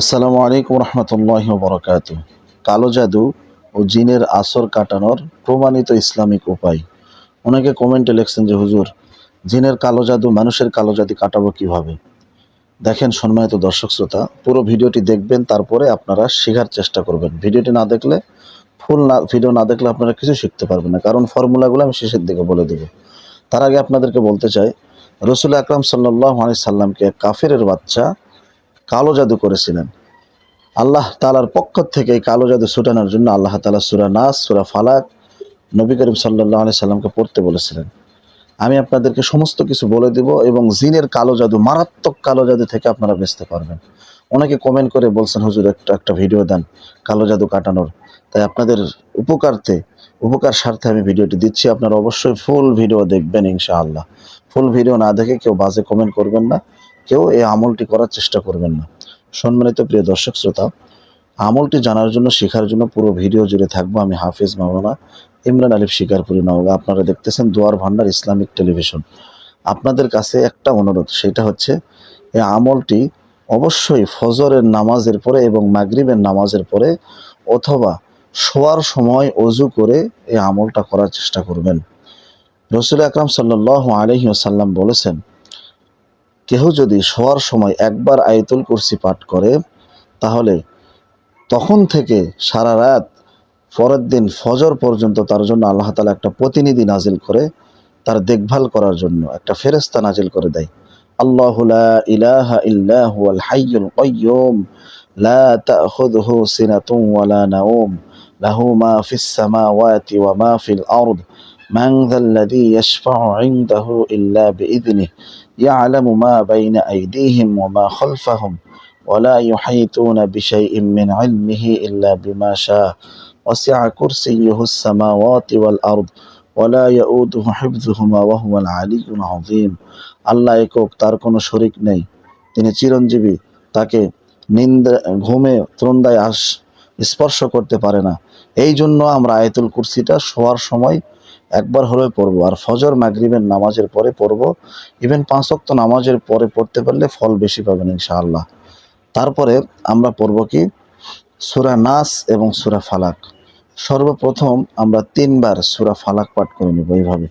আসসালামু আলাইকুম রহমতুল্লাহ বরকাত কালো জাদু ও জিনের আসর কাটানোর প্রমাণিত ইসলামিক উপায়। অনেকে কমেন্টে লিখছেন যে, হুজুর, জিনের কালো জাদু মানুষের কালো জাদু কাটাবো কীভাবে? দেখেন সম্মানিত দর্শক শ্রোতা, পুরো ভিডিওটি দেখবেন, তারপরে আপনারা শেখার চেষ্টা করবেন। ভিডিওটি না দেখলে, ফুল না, ভিডিও না দেখলে আপনারা কিছু শিখতে পারবেন না। কারণ ফর্মুলাগুলো আমি শেষের দিকে বলে দেবো। তার আগে আপনাদেরকে বলতে চাই, রসুল আকরাম সাল্লাহ আলি সাল্লামকে কাফেরের বাচ্চা কালো জাদু করেছিলেন। আল্লাহ তালার পক্ষ থেকে এই কালো জাদু ছুটানোর জন্য আল্লাহ তালা সুরা নাস, সুরা ফালাক নবী করিম সাল্লাহ আলি সাল্লামকে পড়তে বলেছিলেন। আমি আপনাদেরকে সমস্ত কিছু বলে দিব এবং জিনের কালো জাদু, মারাত্মক কালো জাদু থেকে আপনারা বেঁচতে পারবেন। অনেকে কমেন্ট করে বলছেন, হুজুর, একটা একটা ভিডিও দেন কালো জাদু কাটানোর। তাই আপনাদের উপকারতে, উপকার স্বার্থে আমি ভিডিওটি দিচ্ছি। আপনারা অবশ্যই ফুল ভিডিও দেখবেন ইনশাআল্লাহ। ফুল ভিডিও না দেখে কেউ বাজে কমেন্ট করবেন না। কেউ এই আমলটি করার চেষ্টা করবেন না। সম্মানিত প্রিয় দর্শক শ্রোতা, আমলটি জানার জন্য, শেখার জন্য পুরো ভিডিও জুড়ে থাকব আমি হাফিজ মাওলানা ইমরান আলিফ শিকারপুরি নওগা। আপনারা দেখতেছেন দুয়ার ভান্ডার ইসলামিক টেলিভিশন। আপনাদের কাছে একটা অনুরোধ, সেটা হচ্ছে, এই আমলটি অবশ্যই ফজরের নামাজের পরে এবং মাগরিবের নামাজের পরে অথবা শোয়ার সময় অজু করে এই আমলটা করার চেষ্টা করবেন। রসুল আকরাম সাল্লাহ আলহি আসাল্লাম বলেছেন কেহ যদি শোয়ার সময় একবার আয়তুল কুরসি পাঠ করে, তাহলে তখন থেকে সারা রাত, পরের দিন ফজর পর্যন্ত তার জন্য আল্লাহ তালা একটা প্রতিনিধি নাজিল করে তার দেখভাল করার জন্য, একটা ফেরেস্তা নাজিল করে দেয়। আল্লাহ লা ইলাহা ইল্লা হুয়াল হাইয়ুল কাইয়্যুম লা তাখুযুহু সিনাতুন ওয়ালা নাওম, লাহু মা ফিস সামাওয়াতি ওয়া মা ফিল আরদ। من ذا الذي يشفع عنده إلا بإذنه يعلم ما بين أيديهم وما خلفهم ولا يحيطون بشيء من علمه إلا بما شاء وسع كرسيه السماوات والأرض ولا ইয়াউদুহু حفظهما وهو العلي العظيم الله يكوك একক شريك ني শরীক নেই তিনি চিরঞ্জীবী তাকে নিন্দা ঘুমে ত্রন্দায় আস স্পর্শ করতে পারে না এই জন্য আমরা আয়াতুল কুরসিটা শোয়ার সময় একবার হলে পড়ব। আর ফজর, মাগরিবের নামাজের পরে পড়ব। ইভেন পাঁচ ওয়াক্ত নামাজের পরে পড়তে পারলে ফল বেশি পাবেন ইনশাআল্লাহ। তারপরে আমরা পড়ব কি? সুরা নাস এবং সুরা ফালাক। সর্বপ্রথম আমরা তিনবার সুরা ফালাক পাঠ করে নেব এইভাবে।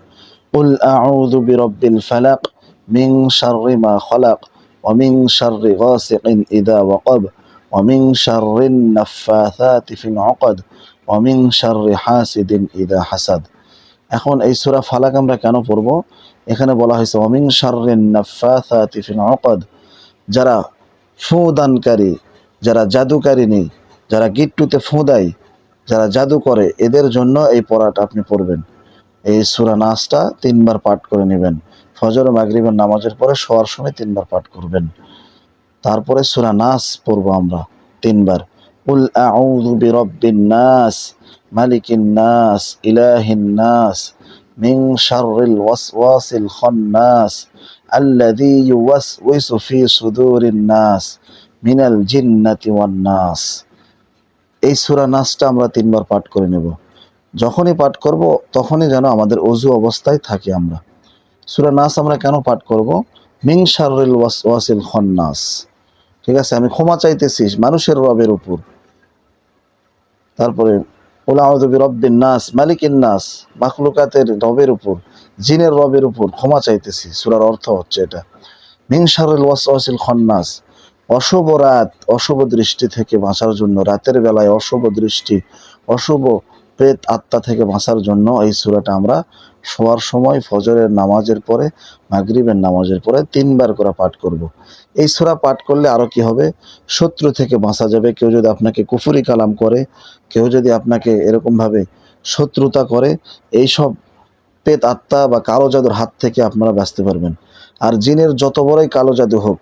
উল আউযু বিরাব্বিল ফালাক মিন শাররি মা খালাক ওয়া মিন শাররি গাসিকিন ইযা ওয়াকাব ওয়া মিন শাররিন নাফাথাতি ফিল উকাদ ওয়া মিন শাররি হাসিদিন ইযা হাসাদ। এখন এই সুরা ফালাক আমরা কেন পড়ব? এখানে বলা হয়েছে অমিন শাররিন নাফাথাতি ফিল উকাদ যারা ফুঁ দানকারী যারা জাদুকারিনী যারা গিট্টুতে ফুঁ দেয় যারা জাদু করে, এদের জন্য এই পড়াটা আপনি পড়বেন। এই সুরা নাচটা তিনবার পাঠ করে নেবেন। ফজর মাগরিবের নামাজের পরে শোয়ার সময় তিনবার পাঠ করবেন। তারপরে সুরা নাস পড়ব আমরা তিনবার। উল আউযু বিরাব্বিন নাস মালিকিন নাস, ইলাহিন নাস, মিন শাররিল ওয়াসওয়াসিল খান্নাস, আল্লাযী ইউওয়াসওয়িসু ফি সুদুরিন নাস, মিনাল জিন্নাতি ওয়ান নাস। এই সূরা নাসটা আমরা তিনবার পাঠ করে নেব। যখনই পাঠ করব, তখনই যেন আমাদের অজু অবস্থায় থাকি আমরা। সূরা নাস আমরা কেন পাঠ করব? মিন শাররিল ওয়াসওয়াসিল খান্নাস। ঠিক আছে, আমি ক্ষমা চাইতেছি মানুষের রবের উপর। তারপরে ওলাউদ্দিন রব্বিন নাস মালিকিন নাস মাখলুকাতের রবের উপর, জিনের রবের উপর ক্ষমা চাইতেছি। সুরার অর্থ হচ্ছে এটা। মিংসারুল ওয়াসওয়াসিল খন্নাস। অশুভ রাত, অশুভ দৃষ্টি থেকে বাঁচার জন্য রাতের বেলায় অশুভ দৃষ্টি, অশুভ প্রেত আত্মা থেকে বাঁচার জন্য এই সুরাটা আমরা শোয়ার সময়, ফজরের নামাজের পরে, মাগরিবের নামাজের পরে তিনবার করে পাঠ করব। এই সুরা পাঠ করলে আরও কি হবে? শত্রু থেকে বাঁচা যাবে। কেউ যদি আপনাকে কুফুরি কালাম করে, কেউ যদি আপনাকে এরকমভাবে শত্রুতা করে এই সব পেত আত্মা বা কালো জাদুর হাত থেকে আপনারা বাঁচতে পারবেন। আর জিনের যত বড়ই কালো জাদু হোক,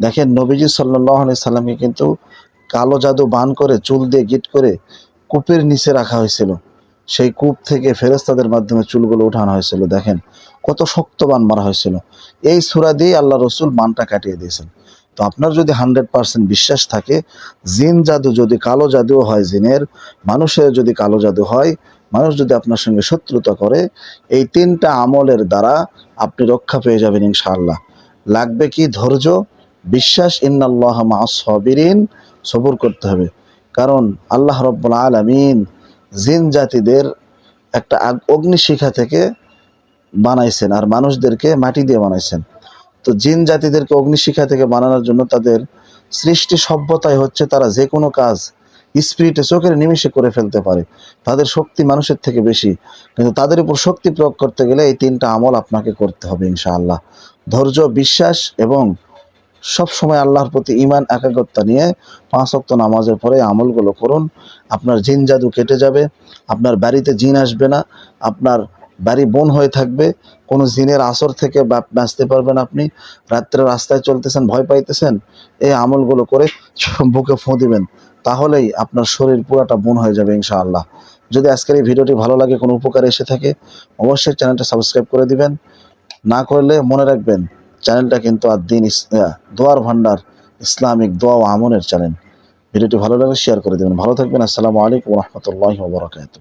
দেখেন নবীজি সাল্লাহ সাল্লামকে কিন্তু কালো জাদু বান করে, চুল দিয়ে গিট করে কূপের নিচে রাখা হয়েছিল। সেই কূপ থেকে ফেরেস্তাদের মাধ্যমে চুলগুলো উঠানো হয়েছিল, দেখেন। কত শক্তবান মারা হয়েছিল। এই সুরা দিয়ে আল্লাহ রসুল মানটা কাটিয়ে দিয়েছেন। তো আপনার যদি হান্ড্রেড পার্সেন্ট বিশ্বাস থাকে, জিন জাদু যদি কালো জাদুও হয় জিনের, মানুষের যদি কালো জাদু হয়, মানুষ যদি আপনার সঙ্গে শত্রুতা করে, এই তিনটা আমলের দ্বারা আপনি রক্ষা পেয়ে যাবেন ইনশাআল্লাহ। লাগবে কি ধৈর্য? বিশ্বাস, ইন্নাল্লাহ মা সবিরিন, সবুর করতে হবে। কারণ আল্লাহ রব্বুল আলমিন জিন জাতিদের একটা অগ্নিশিখা থেকে বানাইছেন আর মানুষদেরকে মাটি দিয়ে বানাইছেন। তো জিন জাতিদেরকে অগ্নিশিখা থেকে বানানোর জন্য তাদের সৃষ্টি সভ্যতায় হচ্ছে তারা যে কোনো কাজ স্পিরিটে চোখের নিমিষে করে ফেলতে পারে। তাদের শক্তি মানুষের থেকে বেশি। কিন্তু তাদের উপর শক্তি প্রয়োগ করতে গেলে এই তিনটা আমল আপনাকে করতে হবে ইনশাআল্লাহ। ধৈর্য, বিশ্বাস এবং সব সময় আল্লাহর প্রতি ইমান একাগ্রতা নিয়ে পাঁচ ওয়াক্ত নামাজের পরে আমলগুলো করুন। আপনার জিন জাদু কেটে যাবে, আপনার বাড়িতে জিন আসবে না, আপনার বাড়ি বোন হয়ে থাকবে, কোনো জিনের আসর থেকে বাঁচতে পারবেন আপনি, রাত্রে রাস্তায় চলতেছেন, ভয় পাইতেছেন, এই আমলগুলো করে বুকে ফোঁ দিবেন, তাহলেই আপনার শরীর পুরাটা বোন হয়ে যাবে ইনশাআল্লাহ। যদি আজকের এই ভিডিওটি ভালো লাগে, কোনো উপকার এসে থাকে, অবশ্যই চ্যানেলটা সাবস্ক্রাইব করে দিবেন। না করলে মনে রাখবেন চ্যানেলটা কিন্তু আর দিন দোয়ার ভান্ডার ইসলামিক দোয়া ও আমনের চ্যানেল। ভিডিওটি ভালো লাগলে শেয়ার করে দেবেন। ভালো থাকবেন। আসসালামু আলাইকুম রহমতুল্লাহ বরকাত